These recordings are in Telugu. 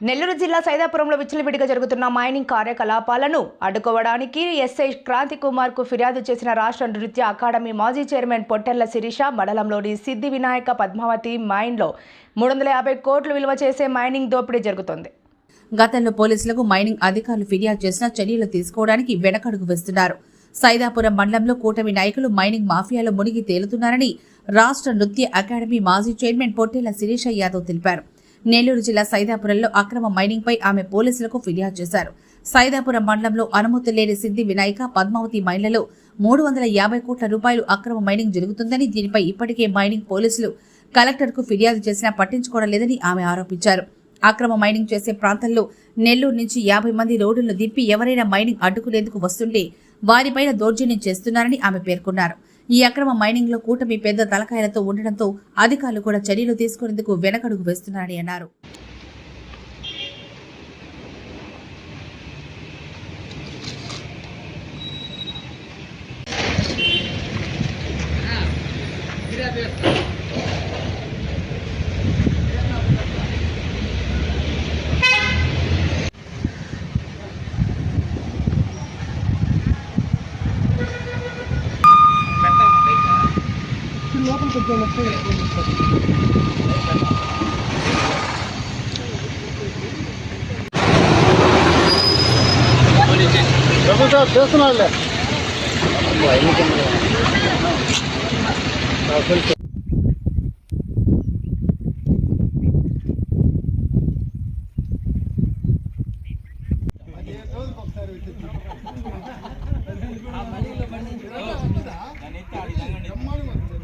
నెల్లూరు జిల్లా సైదాపురంలో విచ్చలవిడిగా జరుగుతున్న మైనింగ్ కార్యకలాపాలను అడ్డుకోవడానికి ఎస్ఐ క్రాంతి కుమార్కు ఫిర్యాదు చేసిన రాష్ట్ర నృత్య అకాడమీ మాజీ చైర్మన్ పొట్టెళ్ళ శిరీష మండలంలోని సిద్ధి వినాయక పద్మావతి మైన్లో మూడు వందల యాభై కోట్లు విలువ చేసే మైనింగ్ దోపిడీ జరుగుతోంది. గతంలో పోలీసులకు మైనింగ్ అధికారులు ఫిర్యాదు చేసినా చర్యలు తీసుకోవడానికి వెనకడుగు వేస్తున్నారు. సైదాపురం మండలంలో కూటమి నాయకులు మైనింగ్ మాఫియాలో మునిగి తేలుతున్నారని రాష్ట్ర నృత్య అకాడమీ మాజీ చైర్మన్ పొట్టేల శిరీష యాదవ్ తెలిపారు. నెల్లూరు జిల్లా సైదాపురంలో అక్రమ మైనింగ్ పై ఆమె పోలీసులకు ఫిర్యాదు చేశారు. సైదాపురం మండలంలో అనుమతి లేని సిద్ధి వినాయక పద్మావతి మైన్లలో మూడు వందల యాభై కోట్ల రూపాయలు అక్రమ మైనింగ్ జరుగుతుందని దీనిపై ఇప్పటికే మైనింగ్ పోలీసులు కలెక్టర్కు ఫిర్యాదు చేసినా పట్టించుకోవడం లేదని ఆమె ఆరోపించారు. అక్రమ మైనింగ్ చేసే ప్రాంతాల్లో నెల్లూరు నుంచి యాభై మంది రోడ్లను దింపి ఎవరైనా మైనింగ్ అడ్డుకునేందుకు వస్తుంటే వారిపైన దౌర్జన్యం చేస్తున్నారని ఆమె పేర్కొన్నారు. ఈ అక్రమ మైనింగ్లో కూటమి పెద్ద తలకాయలతో ఉండడంతో అధికారులు కూడా చర్యలు తీసుకునేందుకు వెనకడుగు వేస్తున్నారని అన్నారు. ரகு சார் பேசணும்ல ఆ మళ్ళీ మళ్ళీ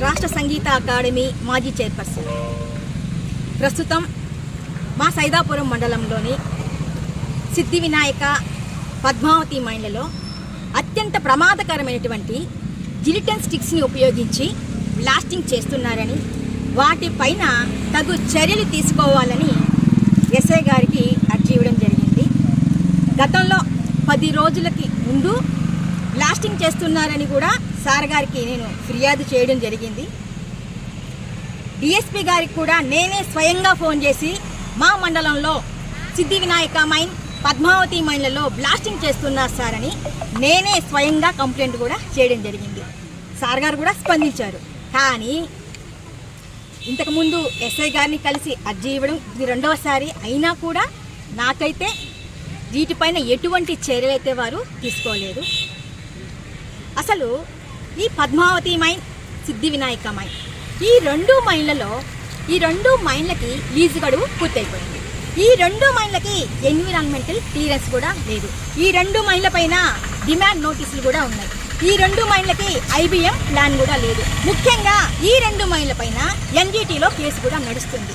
రాష్ట్ర సంగీత అకాడమీ మాజీ చైర్పర్సన్. ప్రస్తుతం మా సైదాపురం మండలంలోని సిద్ధి వినాయక పద్మావతి మైండ్లలో అత్యంత ప్రమాదకరమైనటువంటి జిలిటన్ స్టిక్స్ని ఉపయోగించి బ్లాస్టింగ్ చేస్తున్నారని వాటిపైన తగు చర్యలు తీసుకోవాలని ఎస్ఐ గారికి అర్జీ ఇవ్వడం జరిగింది. గతంలో పది రోజులకి ముందు బ్లాస్టింగ్ చేస్తున్నారని కూడా సార్ గారికి నేను ఫిర్యాదు చేయడం జరిగింది. డిఎస్పి గారికి కూడా నేనే స్వయంగా ఫోన్ చేసి మా మండలంలో సిద్ధి వినాయక మైన్ పద్మావతి మైన్లలో బ్లాస్టింగ్ చేస్తున్నారు సార్ అని నేనే స్వయంగా కంప్లైంట్ కూడా చేయడం జరిగింది. సార్ గారు కూడా స్పందించారు. కానీ ఇంతకుముందు ఎస్ఐ గారిని కలిసి అర్జీ ఇవ్వడం ఇది రెండవసారి అయినా కూడా నాకైతే వీటిపైన ఎటువంటి చర్యలు అయితే వారు తీసుకోలేదు. అసలు ఈ పద్మావతి మైన్ సిద్ధి వినాయక మైన్. ఈ రెండు మైన్లలో ఈ రెండు మైన్లకి లీజు గడువు పూర్తయిపోయింది. ఈ రెండు మైన్లకి ఎన్విరాన్మెంటల్ క్లియరెన్స్ కూడా లేదు. ఈ రెండు మైన్ల పైన డిమాండ్ నోటీసులు కూడా ఉన్నాయి. ఈ రెండు మైన్లకి ఐబిఎం ప్లాన్ కూడా లేదు. ముఖ్యంగా ఈ రెండు మైన్ల పైన ఎన్జిటిలో కేసు కూడా నడుస్తుంది.